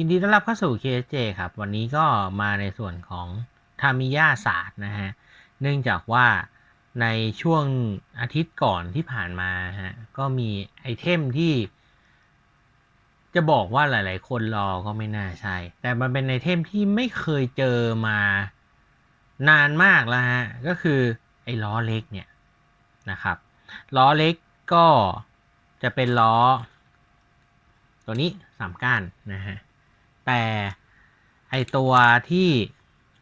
ยินดีต้อนรับเข้าสู่ KSJ ครับ วันนี้ก็มาในส่วนของทามิยาศาสตร์นะฮะ เนื่องจากว่าในช่วงอาทิตย์ก่อนที่ผ่านมาฮะ ก็มีไอเทมที่ จะบอกว่าหลาย ๆ คนรอก็ไม่น่าใช่ แต่มันเป็นไอเทมที่ไม่เคยเจอมานานมากแล้วฮะ ก็คือไอ้ล้อเล็กเนี่ยนะครับ ล้อเล็กก็จะเป็นล้อ ตัวนี้สามก้านนะฮะ แต่ไอตัวที่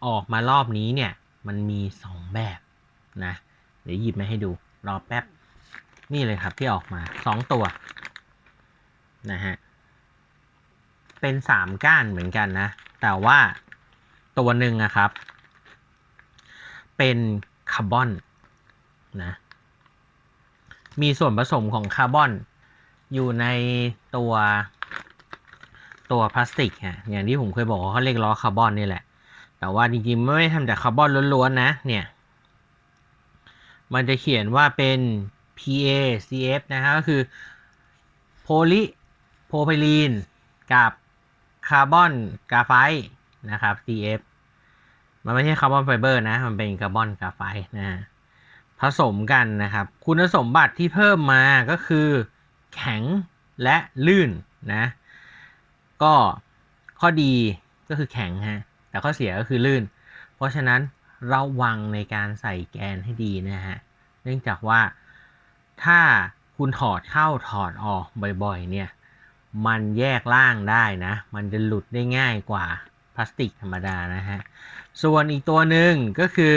ออกมารอบนี้เนี่ย มันมีสองแบบนะ เดี๋ยวหยิบมาให้ดู รอแป๊บ นี่เลยครับที่ออกมาสองตัวนะฮะ เป็นสามก้านเหมือนกันนะ แต่ว่าตัวหนึ่งนะครับ เป็นคาร์บอนนะมีส่วนผสมของคาร์บอน อยู่ในตัว ตัวพลาสติกฮะอย่างที่ผมเคยบอกว่าเขาเรียกล้อคาร์บอนนี่แหละ แต่ว่าจริงๆไม่ได้ทำจากคาร์บอนล้วนๆนะเนี่ย มันจะเขียนว่าเป็น PACF นะครับก็คือโพลิโพไพลีนกับคาร์บอนกาไฟต์นะครับ CF มันไม่ใช่คาร์บอนไฟเบอร์นะ มันเป็นคาร์บอนกาไฟต์นะผสมกันนะครับ คุณสมบัติที่เพิ่มมาก็คือแข็งและลื่นนะ ก็ข้อดีก็คือแข็งฮะ แต่ข้อเสียก็คือลื่น เพราะฉะนั้นระวังในการใส่แกนให้ดีนะฮะ เนื่องจากว่าถ้าคุณถอดเข้าถอดออกบ่อยๆ เนี่ย มันแยกล่างได้นะ มันจะหลุดได้ง่ายกว่าพลาสติกธรรมดานะฮะ ส่วนอีกตัวหนึ่งก็คือ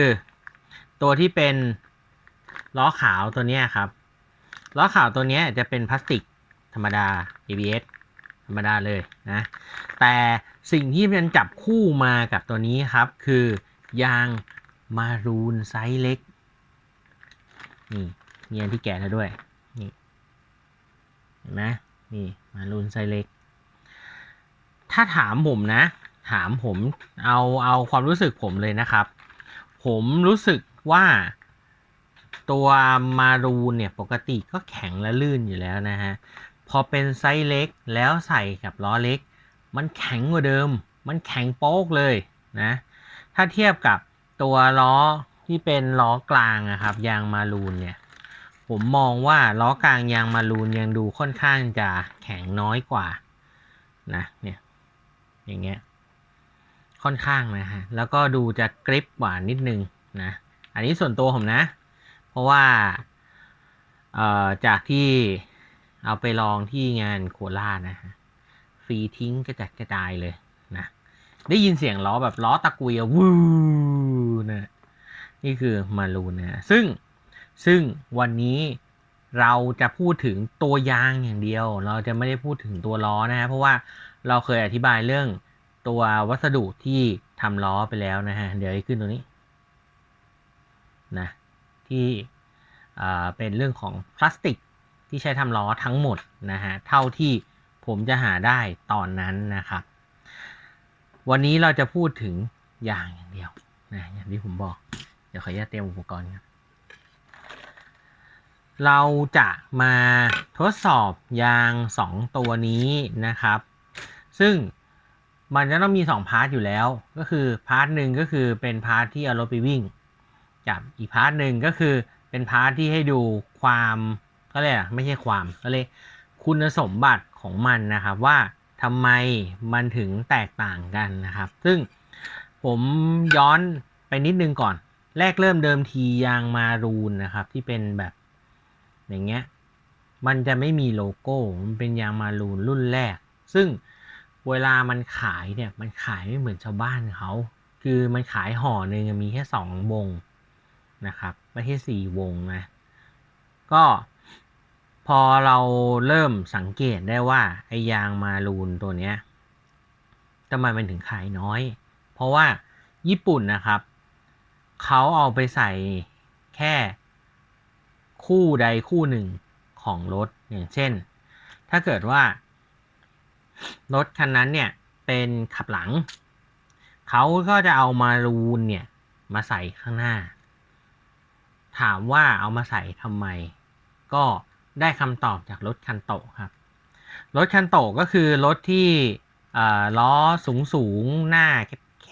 ตัวที่เป็นล้อขาวตัวนี้ครับ ล้อขาวตัวนี้จะเป็นพลาสติกธรรมดา ABS ธรรมดาเลยนะ แต่สิ่งที่มันจับคู่มากับตัวนี้ครับ คือยางมารูนไซส์เล็ก นี่มีอันที่แกะแล้วด้วย นี่เห็นไหมนี่มารูนไซส์เล็ก ถ้าถามผมนะ ถามผมเอาเอาความรู้สึกผมเลยนะครับ ผมรู้สึกว่าตัวมารูนเนี่ยปกติก็แข็งและลื่นอยู่แล้วนะฮะ พอเป็นไซส์เล็กแล้วใส่กับล้อเล็ก มันแข็งกว่าเดิม มันแข็งโป๊กเลยนะ ถ้าเทียบกับตัวล้อที่เป็นล้อกลางนะครับ ยางมารูนเนี่ย ผมมองว่าล้อกลางยางมารูนยังดูค่อนข้างจะแข็งน้อยกว่านะเนี่ยอย่างเงี้ยค่อนข้างนะฮะ แล้วก็ดูจะกริปกว่านิดนึงนะ อันนี้ส่วนตัวผมนะ เพราะว่า เอ่อ จากที่ เอาไปลองที่งานโคราชนะฮะฟรีทิ้งกระจัดกระจายเลยนะ ได้ยินเสียงล้อแบบล้อตะกุยอะวูนะนี่คือมารูนนะซึ่งซึ่งวันนี้เราจะพูดถึงตัวยางอย่างเดียว เราจะไม่ได้พูดถึงตัวล้อนะฮะเพราะว่าเราเคยอธิบายเรื่องตัววัสดุที่ทำล้อไปแล้วนะฮะ เดี๋ยวให้ขึ้นตัวนี้นะที่อ่าเป็นเรื่องของพลาสติก ที่ใช้ทำล้อทั้งหมดนะฮะเท่าที่ผมจะหาได้ตอนนั้นนะครับ วันนี้เราจะพูดถึงยางอย่างเดียวนะอย่างที่ผมบอก เดี๋ยวขออนุญาตเตรียมอุปกรณ์ครับเราจะมาทดสอบยาง 2 ตัวนี้นะครับ ซึ่งมันจะต้องมี 2 พาร์ทอยู่แล้ว ก็คือพาร์ทหนึ่งก็คือเป็นพาร์ทที่เอารถไปวิ่ง กับอีกพาร์ทหนึ่งก็คือเป็นพาร์ทที่ให้ดูความ ก็เลยไม่ใช่ความก็เลยคุณสมบัติของมันนะครับว่าทำไมมันถึงแตกต่างกันนะครับ ซึ่งผมย้อนไปนิดนึงก่อน แรกเริ่มเดิมทียางมารูนนะครับ ที่เป็นแบบอย่างเงี้ยมันจะไม่มีโลโก้ มันเป็นยางมารูนรุ่นแรก ซึ่งเวลามันขายเนี่ยมันขายไม่เหมือนชาวบ้านเขา คือมันขายห่อหนึ่งมีแค่สองวงนะครับ ไม่ใช่สี่วงนะ ก็ พอเราเริ่มสังเกตได้ว่าไอยางมารูนตัวเนี้ยทำไมมันถึงขายน้อย เพราะว่าญี่ปุ่นนะครับเขาเอาไปใส่แค่คู่ใดคู่หนึ่งของรถอย่างเช่น ถ้าเกิดว่า รถคันนั้นเนี่ยเป็นขับหลัง เขาก็จะเอามารูนเนี่ยมาใส่ข้างหน้า ถามว่าเอามาใส่ทำไม ก็ ได้คำตอบจากรถคันโตครับรถคันโตก็คือรถที่ล้อสูงสูงๆหน้าแค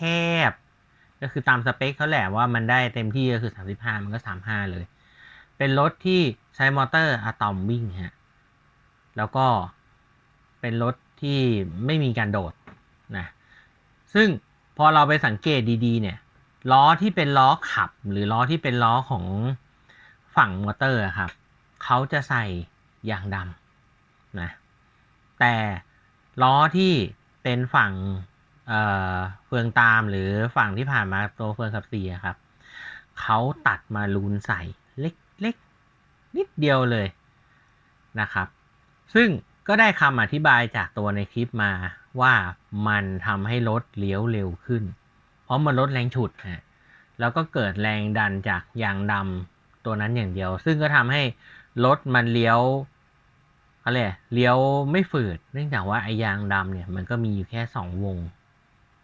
บๆก็คือตามสเปคเขาแหละว่ามันได้เต็มที่ก็คือ 35 มันก็ 35 เลย เป็นรถที่ใช้มอเตอร์อะตอมวิ่งฮะแล้วก็เป็นรถที่ไม่มีการโดดนะซึ่งพอเราไปสังเกตดีๆ เนี่ยล้อที่เป็นล้อขับหรือล้อที่เป็นล้อของฝั่งมอเตอร์อะครับ เขาจะใส่ยางดำนะแต่ล้อที่เป็นฝั่งเอ่อเฟืองตามหรือฝั่งที่ผ่านมาตัวเฟืองขับสี่อะครับเขาตัดมาลูนใส่เล็กๆนิดเดียวเลยนะครับ ซึ่งก็ได้คำอธิบายจากตัวในคลิปมาว่ามันทำให้รถเลี้ยวเร็วขึ้น เพราะมันลดแรงฉุดฮะแล้วก็เกิดแรงดันจากยางดำตัวนั้นอย่างเดียว ซึ่งก็ทำให้ รถมันเลี้ยวอะไรเลี้ยวไม่ฝืด เนื่องจากว่าไอยางดำเนี่ยมันก็มีอยู่แค่สองวง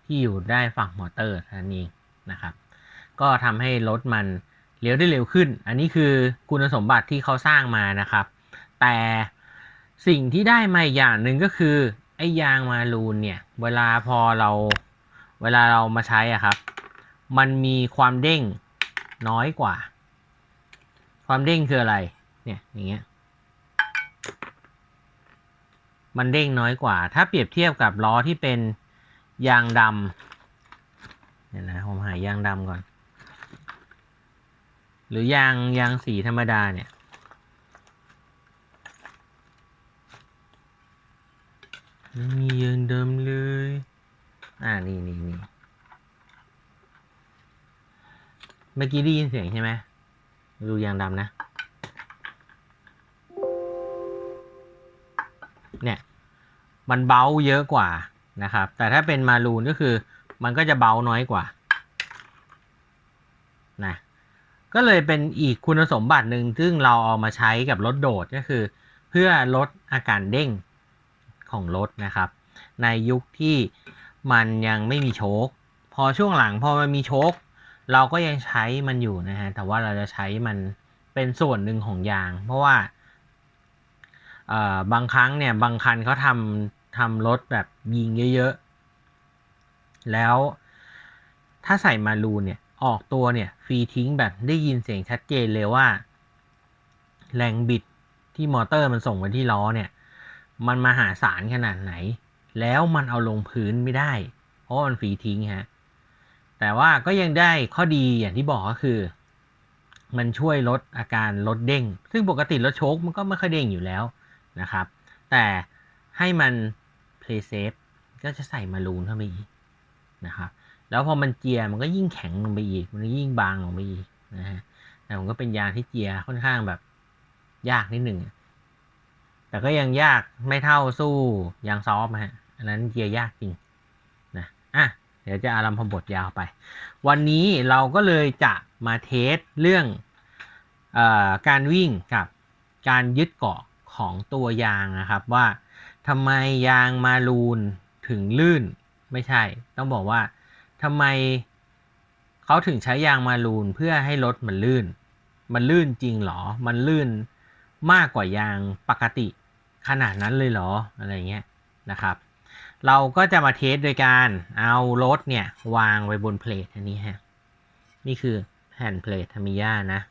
ที่อยู่ได้ฝั่งมอเตอร์นั้นเองนะครับ ก็ทำให้รถมันเลี้ยวได้เร็วขึ้น อันนี้คือคุณสมบัติที่เขาสร้างมานะครับ แต่สิ่งที่ได้มาอีกอย่างหนึ่งก็คือไอ้ยางมารูนเนี่ย เวลาพอเราเวลาเรามาใช้อะครับ มันมีความเด้งน้อยกว่า ความเด้งคืออะไร เนี่ยอย่างเงี้ยมันเด้งน้อยกว่า ถ้าเปรียบเทียบกับล้อที่เป็นยางดำเนี่ยนะผมหายางดำก่อน หรือยางยางสีธรรมดาเนี่ย ไม่มียางดำเลย อ่านี่นี่นี่เมื่อกี้ได้ยินเสียงใช่ไหมดูยางดำนะ เนี่ย มันเบาเยอะกว่านะครับ แต่ถ้าเป็นมารูนก็คือมันก็จะเบาน้อยกว่านะก็เลยเป็นอีกคุณสมบัติหนึ่งซึ่งเราเอามาใช้กับรถโดดก็คือ เพื่อลดอาการเด้งของรถนะครับ ในยุคที่มันยังไม่มีโชคพอช่วงหลังพอมันมีโชคเราก็ยังใช้มันอยู่นะฮะแต่ว่าเราจะใช้มันเป็นส่วนหนึ่งของยาง เพราะว่า บางครั้งเนี่ยบางคันเขาทำทำรถแบบยิงเยอะๆ แล้วถ้าใส่มารูนเนี่ยออกตัวเนี่ยฟรีทิ้งแบบได้ยินเสียงชัดเจนเลยว่า แรงบิดที่มอเตอร์มันส่งไปที่ล้อเนี่ย มันมาหาศาลขนาดไหน แล้วมันเอาลงพื้นไม่ได้ เพราะมันฟรีทิ้งฮะแต่ว่าก็ยังได้ข้อดีอย่างที่บอกก็คือ มันช่วยลดอาการลดเด้ง ซึ่งปกติรถโชคมันก็ไม่ค่อยเด้งอยู่แล้ว นะครับ แต่ให้มัน play safe ก็จะใส่มารูนเข้าไปอีกนะครับ แล้วพอมันเจียมันก็ยิ่งแข็งลงไปอีก มันก็ยิ่งบางลงไปอีกนะฮะแต่มันก็เป็นยางที่เจียค่อนข้างแบบยากนิดหนึ่ง แต่ก็ยังยากไม่เท่าสู้ยางซอฟฮะ อันนั้นเจียยากจริงนะอะเดี๋ยวจะอารัมพบทยาวไป วันนี้เราก็เลยจะมาเทสเรื่องอการวิ่งกับการยึดเกาะ ของตัวยางนะครับว่าทำไมยางมารูนถึงลื่นไม่ใช่ ต้องบอกว่าทำไมเขาถึงใช้ยางมารูนเพื่อให้รถมันลื่น มันลื่นจริงหรอ มันลื่นมากกว่ายางปกติขนาดนั้นเลยเหรออะไรเงี้ยนะครับ เราก็จะมาเทสโดยการเอารถเนี่ยวางไว้บนเพลทอันนี้ฮะนี่คือแผ่นเพลททามิยานะ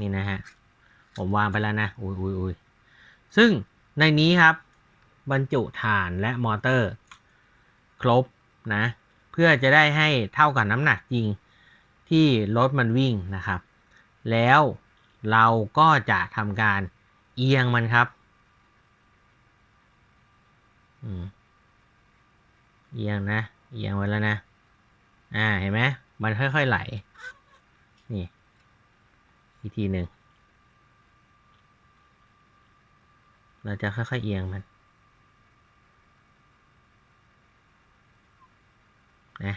นี่นะฮะ ผมวางไปแล้วนะอุ้ยอุ้ยอุ้ยซึ่งในนี้ครับ บรรจุฐานและมอเตอร์ ครบนะ เพื่อจะได้ให้เท่ากับน้ำหนักจริงที่รถมันวิ่งนะครับ แล้วเราก็จะทำการเอียงมันครับเอียงนะ เอียงไว้แล้วนะ อ่า เห็นไหม มันค่อยๆไหล นี่ อีกทีหนึ่ง เราจะค่อยๆเอียงมันนะ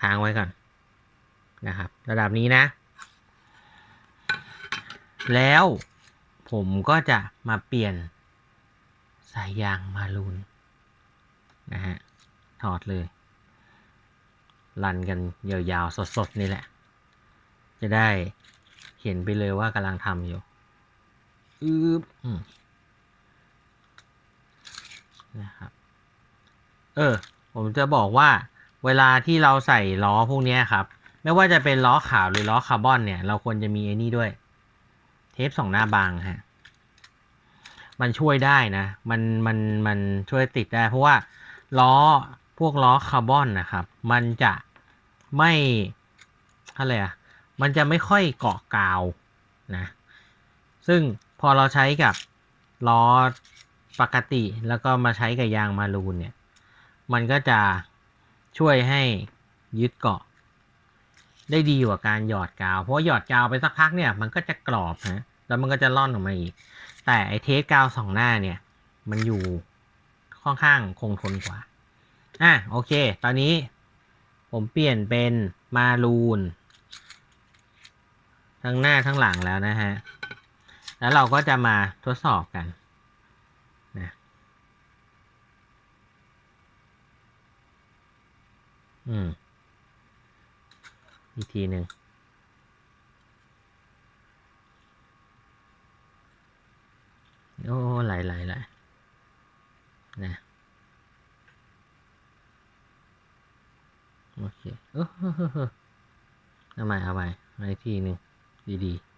ค้างไว้ก่อนนะครับ ระดับนี้นะ แล้วผมก็จะมาเปลี่ยนสายยางมารูนนะฮะถอดเลย รันกันยาวๆ สดๆ นี่แหละ จะได้เห็นไปเลยว่ากำลังทำอยู่ อืบนะครับ เออ ผมจะบอกว่า เวลาที่เราใส่ล้อพวกนี้ครับ ไม่ว่าจะเป็นล้อขาวหรือล้อคาร์บอนเนี่ย เราควรจะมีไอ้นี่ด้วย เทปสองหน้าบางฮะ มันช่วยได้นะ มัน มัน มันช่วยติดได้ เพราะว่าล้อพวกล้อคาร์บอนนะครับ มันจะไม่อะไรอะมันจะไม่ค่อยเกาะกาวนะ ซึ่ง พอเราใช้กับล้อปกติแล้วก็มาใช้กับยางมารูนเนี่ย มันก็จะช่วยให้ยึดเกาะ ได้ดีกว่าการหยอดกาว เพราะหยอดกาวไปสักพักเนี่ย มันก็จะกรอบฮะแล้วมันก็จะล่อนออกมาอีก แต่ไอเทปกาวสองหน้าเนี่ย มันอยู่ค่อนข้างคงทนกว่า อะโอเค ตอนนี้ผมเปลี่ยนเป็นมารูน ทั้งหน้าทั้งหลังแล้วนะฮะ แล้วเราก็จะมาทดสอบกันนะอืมอีกทีหนึ่งโอ้ไหลไหลไหลนะโอเคเออเอาใหม่เอาใหม่เอาอีกทีหนึ่งดีๆ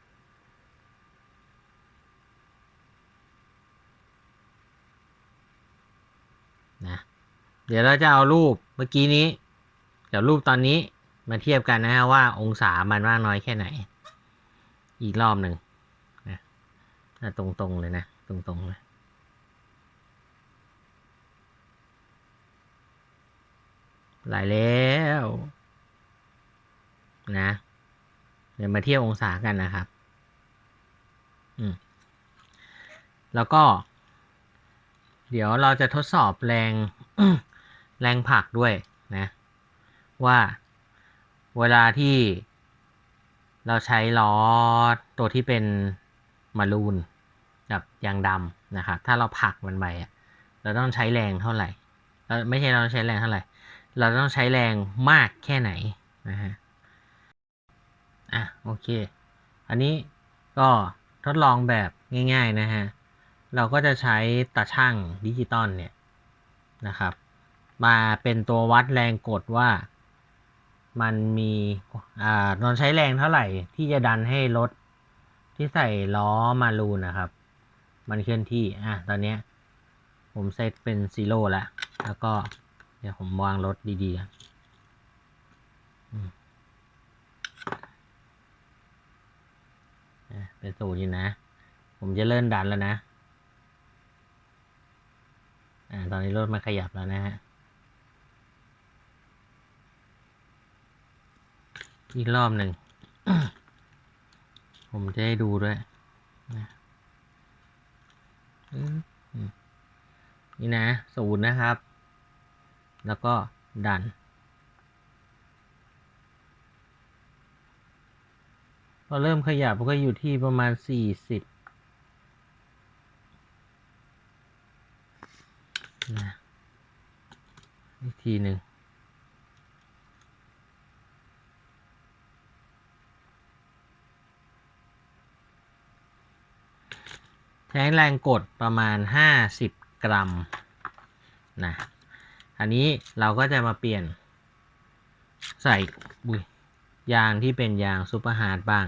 นะ เดี๋ยวเราจะเอารูปเมื่อกี้นี้กับรูปตอนนี้มาเทียบกันนะฮะว่าองศามันมากน้อยแค่ไหน อีกรอบหนึ่งนะตรงๆเลยนะ ตรงๆเลยหลายแล้วนะ เดี๋ยวมาเทียบองศากันนะครับ อืม แล้วก็ เดี๋ยวเราจะทดสอบแรง แรงผลักด้วยนะว่าเวลาที่เราใช้ล้อตัวที่เป็นมารูนกับยางดำนะครับถ้าเราผลักมันไปเราต้องใช้แรงเท่าไหร่เราไม่ใช่เราใช้แรงเท่าไหร่ เราต้องใช้แรงมากแค่ไหนนะฮะอะโอเค อันนี้ก็ทดลองแบบง่าย ๆ นะฮะ เราก็จะใช้ตาช่างดิจิตอลเนี่ยนะครับ มาเป็นตัววัดแรงกดว่ามันมีอ่าตอนใช้แรงเท่าไหร่ที่จะดันให้รถที่ใส่ล้อมารูนนะครับ มันเคลื่อนที่อะตอนนี้ผมเซตเป็นซีโร่แล้ว แล้วก็เดี๋ยวผมวางรถดีๆกันอืมอะเป็นศูนย์อยู่นะ ผมจะเริ่มดันแล้วนะ อ่า ตอนนี้รถมันขยับแล้วนะฮะ อีกรอบหนึ่ง ผมจะให้ดูด้วยนี่นะศูนย์นะครับ แล้วก็ดัน พอเริ่มขยับก็อยู่ที่ประมาณสี่สิบนะอีกทีหนึ่ง ใช้แรงกดประมาณ 50 กรัมนะ อันนี้เราก็จะมาเปลี่ยน ใส่ยยางที่เป็นยางซูเปอร์ฮาร์ดบ้าง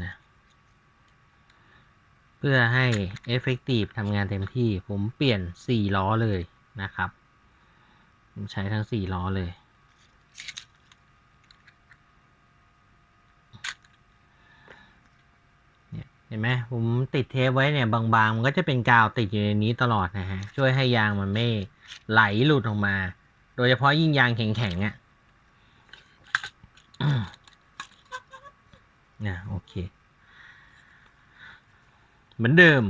นะเพื่อให้ Effective ทำงานเต็มที่ ผมเปลี่ยน 4 ล้อเลยนะครับ ผมใช้ทั้ง4ล้อเลย เนี่ยเห็นไหมผมติดเทปไว้เนี่ยบางๆ มันก็จะเป็นกาวติดอยู่ในนี้ตลอดนะฮะ ช่วยให้ยางมันไม่ไหลหลุดออกมา โดยเฉพาะยิ่งยางแข็งๆอะ่ะนะโอเค เหมือนเดิม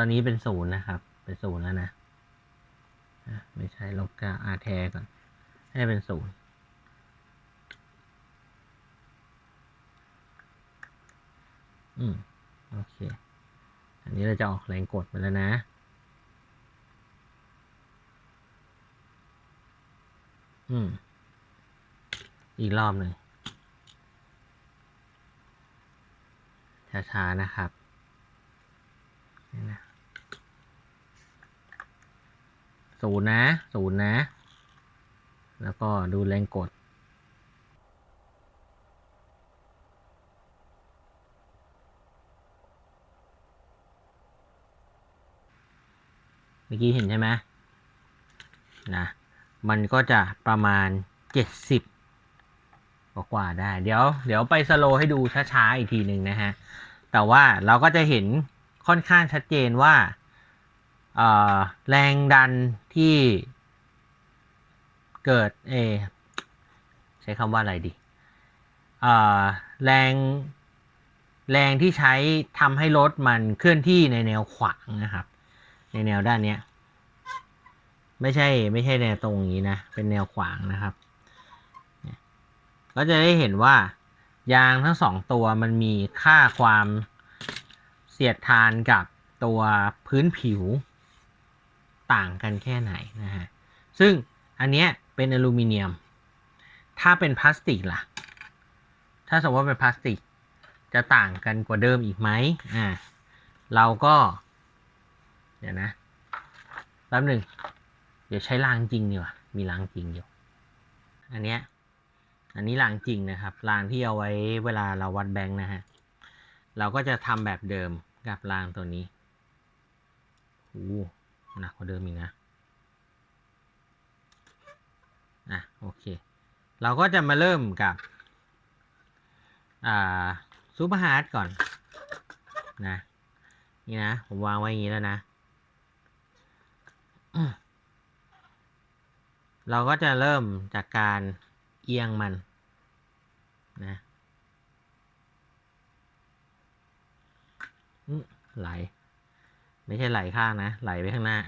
อนนี้เป็นศูนย์นะครับ เป็นศูนย์แล้วนะไม่ใช่ลบเก้าอาแทก่อน ให้เป็นศูนย์อืม โอเค อันนี้เราจะออกแรงกดไปแล้วนะ อืม อีกรอบหนึ่งช้าๆนะครับ ศูนย์นะศูนย์นะ แล้วก็ดูแรงกด เมื่อกี้เห็นใช่ไหมนะ มันก็จะประมาณเจ็ดสิบกว่าได้ เดี๋ยว เดี๋ยวไปสโลให้ดูช้าๆ อีกทีหนึ่งนะฮะ แต่ว่าเราก็จะเห็นค่อนข้างชัดเจนว่า แรงดันที่เกิดเอใช้คำว่าอะไรดีแรงแรงที่ใช้ทำให้รถมันเคลื่อนที่ในแนวขวางนะครับ ในแนวด้านนี้ไม่ใช่ไม่ใช่แนวตรงนี้นะ เป็นแนวขวางนะครับ ก็จะได้เห็นว่ายางทั้งสองตัวมันมีค่าความเสียดทานกับตัวพื้นผิว ต่างกันแค่ไหนนะฮะ ซึ่งอันเนี้ยเป็นอลูมิเนียม ถ้าเป็นพลาสติกล่ะ ถ้าสมมติว่าเป็นพลาสติกจะต่างกันกว่าเดิมอีกไหมอ่า เราก็ เดี๋ยวนะ แป๊บหนึ่ง เดี๋ยวใช้รางจริงดีกว่า มีรางจริงอยู่ อันเนี้ย อันนี้รางจริงนะครับ รางที่เอาไว้เวลาเราวัดแบงค์นะฮะ เราก็จะทำแบบเดิมกับรางตัวนี้ โอ้ หนักกว่าเดิมอีกนะ อะโอเค เราก็จะมาเริ่มกับ อ่าซูเปอร์ฮาร์ดก่อน นะ นี่นะ ผมวางไว้อย่างนี้แล้วนะ เราก็จะเริ่มจากการเอียงมัน นะไหล ไม่ใช่ไหลข้างนะ ไหลไปข้างหน้า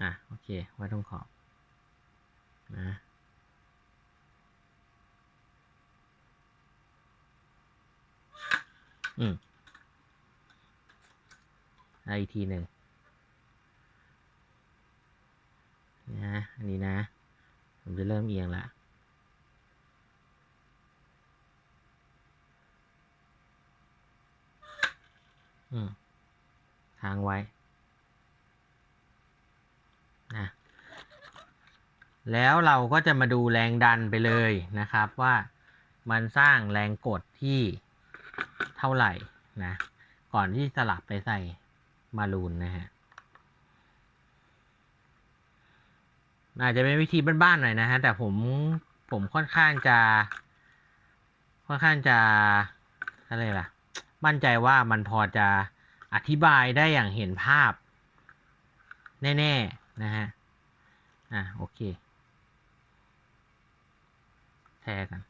อะ โอเค ไว้ตรงขอบนะอืมอีกทีหนึ่งนะอันนี้นะ ผมจะเริ่มเอียงละอืม ค้างไว้นะแล้วเราก็จะมาดูแรงดันไปเลยนะครับว่ามันสร้างแรงกดที่เท่าไหร่นะก่อนที่สลับไปใส่มารูนนะฮะอาจจะเป็นวิธีบ้านๆหน่อยนะฮะแต่ผมผมค่อนข้างจะ ค่อนข้างจะอะไรล่ะ มั่นใจว่ามันพอจะ อธิบายได้อย่างเห็นภาพ แน่ ๆ นะฮะ อะ โอเค แชร์กัน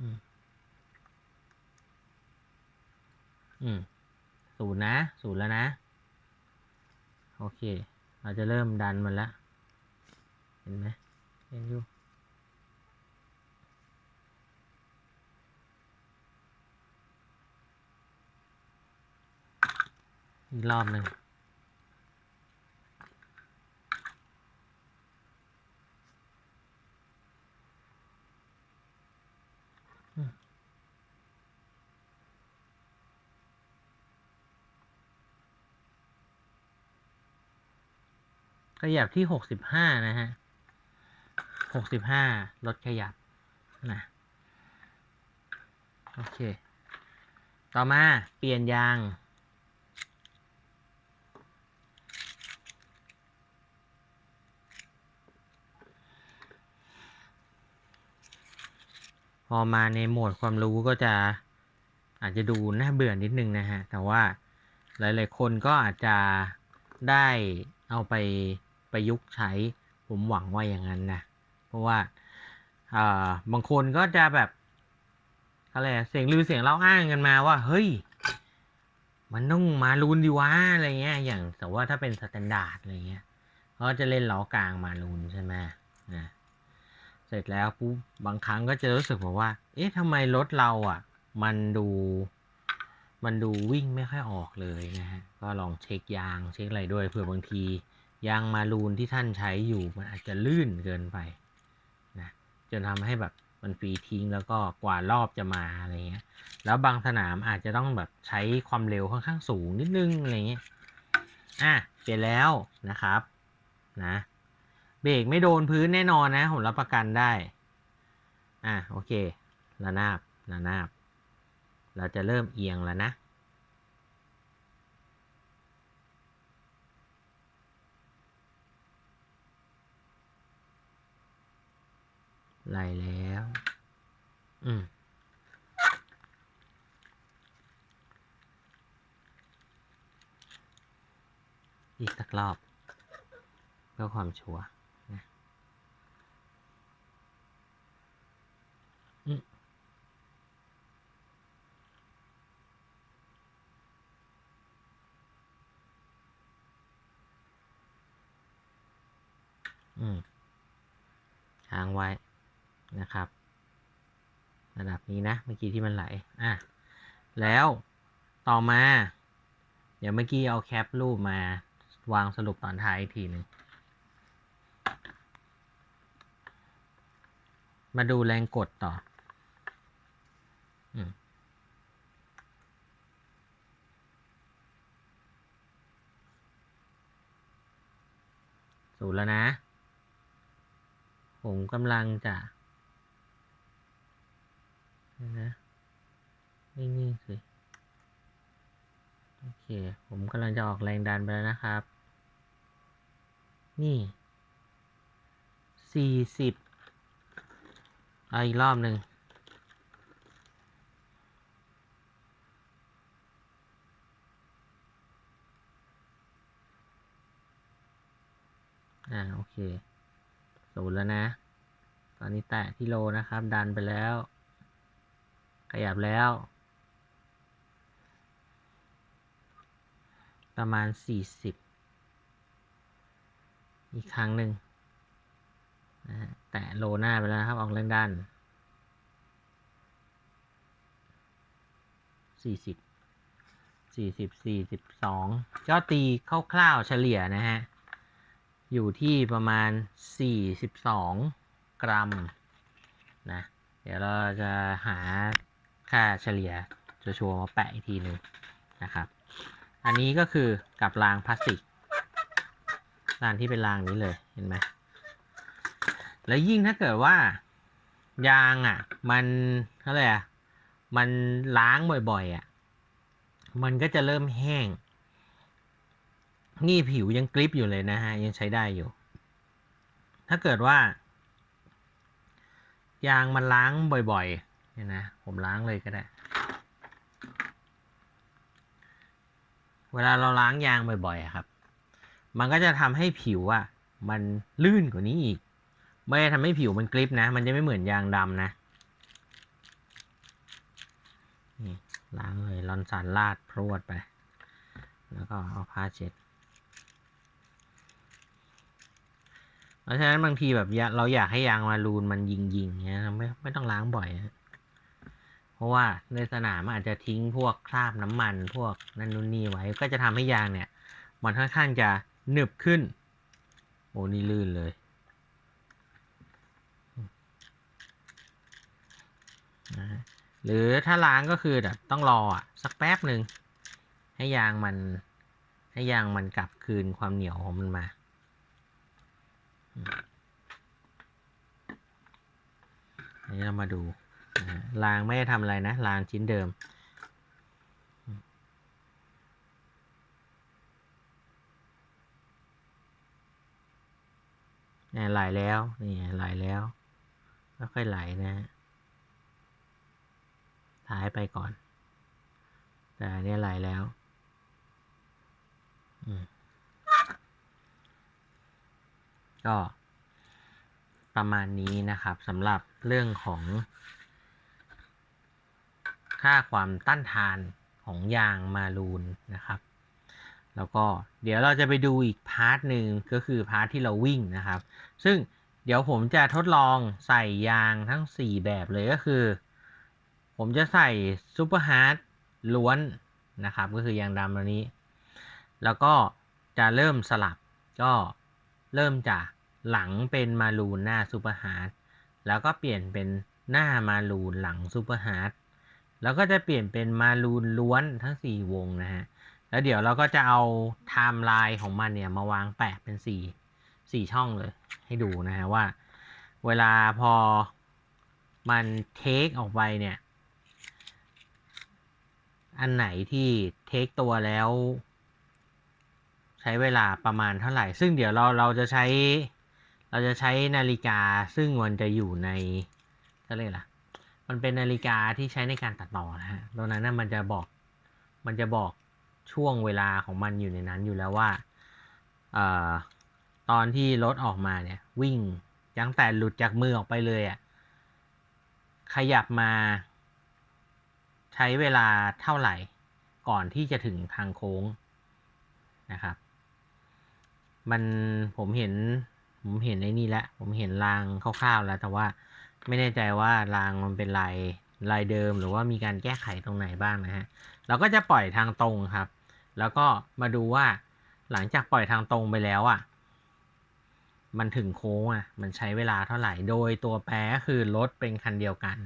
อืม อืมศูนย์นะศูนย์แล้วนะ โอเค เราจะเริ่มดันมันแล้วเห็นไหมเห็นอยู่ อีกรอบหนึ่งขยับที่หกสิบห้านะฮะหกสิบห้าลดขยับนะโอเค ต่อมาเปลี่ยนยาง พอมาในโหมดความรู้ก็จะอาจจะดูน่าเบื่อนิดนึงนะฮะ แต่ว่าหลาย ๆ คนก็อาจจะได้เอาไปประยุกต์ใช้ ผมหวังว่าอย่างนั้นนะ เพราะว่าบางคนก็จะแบบอะไรเสียงลือเสียงเล่าอ้างกันมาว่า เฮ้ย มันต้องมารูนดีวะอะไรเงี้ย อย่างแต่ว่าถ้าเป็นสแตนดาร์ดอะไรเงี้ยเขาจะเล่นล้อกลางมารูนใช่ไหมนะ เสร็จแล้วปุ๊บบางครั้งก็จะรู้สึกแบบว่า เอ๊ะทำไมรถเราอะ มันดู มันดูวิ่งไม่ค่อยออกเลยนะฮะ ก็ลองเช็คยางเช็คอะไรด้วยเผื่อบางที ยางมารูนที่ท่านใช้อยู่มันอาจจะลื่นเกินไปนะจนทำให้แบบมันฟรีทิ้งแล้วก็กว่ารอบจะมาอะไรเงี้ย แล้วบางสนามอาจจะต้องแบบใช้ความเร็วค่อนข้างสูงนิดนึงอะไรเงี้ย อะเปลี่ยนแล้วนะครับ นะ เบรกไม่โดนพื้นแน่นอนนะ ผมรับประกันได้ อะโอเคระนาบระนาบ เราจะเริ่มเอียงแล้วนะไหลแล้ว อืมอีกสักรอบเพื่อความชัวร์นะอืมอืม ค้างไว้นะครับ ระดับนี้นะ เมื่อกี้ที่มันไหล อะ แล้วต่อมา เดี๋ยวเมื่อกี้เอาแคปรูปมาวางสรุปตอนท้ายอีกทีหนึ่งมาดูแรงกดต่อสูตรแล้วนะ ผมกำลังจะเดี๋ยวนะนิ่งๆสิโอเค ผมกำลังจะออกแรงดันไปแล้วนะครับ นี่สี่สิบเอาอีกรอบหนึ่งอ่าโอเค ศูนย์แล้วนะ ตอนนี้แตะที่โลนะครับ ดันไปแล้ว ขยับแล้ว ประมาณสี่สิบอีกครั้งหนึ่งแตะโลหน้าไปแล้วครับ ออกแรงดันสี่สิบสี่สิบสี่สิบสองก็ตีคร่าวๆเฉลี่ยนะฮะ อยู่ที่ประมาณสี่สิบสองกรัมนะ เดี๋ยวเราจะหาค่าเฉลี่ยจะชัวร์มาแปะอีกทีหนึ่งนะครับ อันนี้ก็คือกับรางพลาสติกรางที่เป็นรางนี้เลยเห็นไหมแล้วยิ่งถ้าเกิดว่ายางอะ มันอะไรอะมันล้างบ่อยๆอะ มันก็จะเริ่มแห้ง นี่ผิวยังกริปอยู่เลยนะฮะ ยังใช้ได้อยู่ ถ้าเกิดว่า ยางมันล้างบ่อยๆเนี่ยนะผมล้างเลยก็ได้ เวลาเราล้างยางบ่อยๆครับ มันก็จะทำให้ผิวอะมันลื่นกว่านี้อีก ไม่ได้ทำให้ผิวมันกริปนะ มันจะไม่เหมือนยางดำนะนี่ล้างเลยรอนสารลาดพรวดไป แล้วก็เอาผ้าเช็ด เพ ราะฉะนั้นบางทีแบบเราอยากให้ยางมารูนมันยิงยิงๆเงี้ยไม่ไม่ต้องล้างบ่อยนะเพราะว่าในสนามอาจจะทิ้งพวกคราบน้ำมัน พวกนั่นนู่นนี่ไว้ ก็จะทำให้ยางเนี่ย มันค่อนข้างจะหนึบขึ้น โอ้นี่ลื่นเลยนะหรือถ้าล้างก็คือแบบต้องรออะสักแป๊บหนึ่งให้ยางมัน ให้ยางมันกลับคืนความเหนียวของมันมา นนี้เรามาดูรางไม่ได้ทำอะไรนะรางชิ้นเดิม นี่ไหลแล้ว นี่ไหลแล้วค่อยไหลนะฮะท้ายไปก่อน แต่อันเนี่ยไหลแล้ว อืม ก็ประมาณนี้นะครับสำหรับเรื่องของ ค่าความต้านทานของยางมารูนนะครับ แล้วก็เดี๋ยวเราจะไปดูอีกพาร์ทหนึ่งก็คือพาร์ทที่เราวิ่งนะครับ ซึ่งเดี๋ยวผมจะทดลองใส่ยางทั้ง 4 แบบเลยก็คือ ผมจะใส่ซูเปอร์ฮาร์ดล้วนนะครับ ก็คือยางดำตัวนี้ แล้วก็จะเริ่มสลับก็ เริ่มจากหลังเป็นมารูนหน้าซูเปอร์ฮาร์ดแล้วก็เปลี่ยนเป็นหน้ามารูนหลังซูเปอร์ฮาร์ดแล้วก็จะเปลี่ยนเป็นมารูนล้วนทั้ง 4 วงนะฮะ แล้วเดี๋ยวเราก็จะเอาไทม์ไลน์ของมันเนี่ยมาวางแปะเป็นสี่สี่ช่องเลย ให้ดูนะฮะว่า เวลาพอมันเทคออกไปเนี่ย อันไหนที่เทคตัวแล้ว ใช้เวลาประมาณเท่าไหร่ ซึ่งเดี๋ยวเราเราจะใช้ เราจะใช้นาฬิกาซึ่งมันจะอยู่ในก็เรียกไรล่ะ มันเป็นนาฬิกาที่ใช้ในการตัดต่อนะฮะตรงนั้นนะมันจะบอก มันจะบอกช่วงเวลาของมันอยู่ในนั้นอยู่แล้วว่าเอ่อตอนที่รถออกมาเนี่ย วิ่งตั้งแต่หลุดจากมือออกไปเลยอะ่ะขยับมาใช้เวลาเท่าไหร่ ก่อนที่จะถึงทางโค้งนะครับ มันผมเห็น ผมเห็นไอ้นี่แล้วผมเห็นรางคร่าวๆแล้ว แต่ว่าไม่แน่ใจว่ารางมันเป็นลายลายเดิมหรือว่ามีการแก้ไขตรงไหนบ้างนะฮะเราก็จะปล่อยทางตรงครับ แล้วก็มาดูว่าหลังจากปล่อยทางตรงไปแล้วอะ มันถึงโค้งอะ มันใช้เวลาเท่าไหร่ โดยตัวแปรคือรถเป็นคันเดียวกัน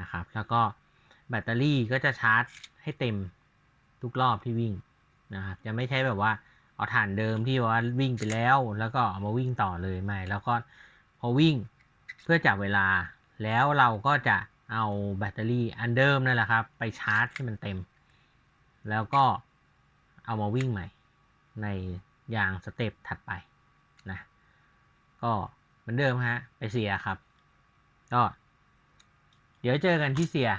นะครับ แล้วก็แบตเตอรี่ก็จะชาร์จให้เต็มทุกรอบที่วิ่งนะครับ จะไม่ใช่แบบว่า เอาฐานเดิมที่ว่าวิ่งไปแล้ว แล้วก็เอามาวิ่งต่อเลยไม่ แล้วก็พอวิ่งเพื่อจับเวลา แล้วเราก็จะเอาแบตเตอรี่อันเดิมนั่นแหละครับ ไปชาร์จให้มันเต็ม แล้วก็เอามาวิ่งใหม่ ในยางสเต็ปถัดไปนะก็เหมือนเดิมฮะไปเสียครับ ก็ เดี๋ยวเจอกันที่เสีย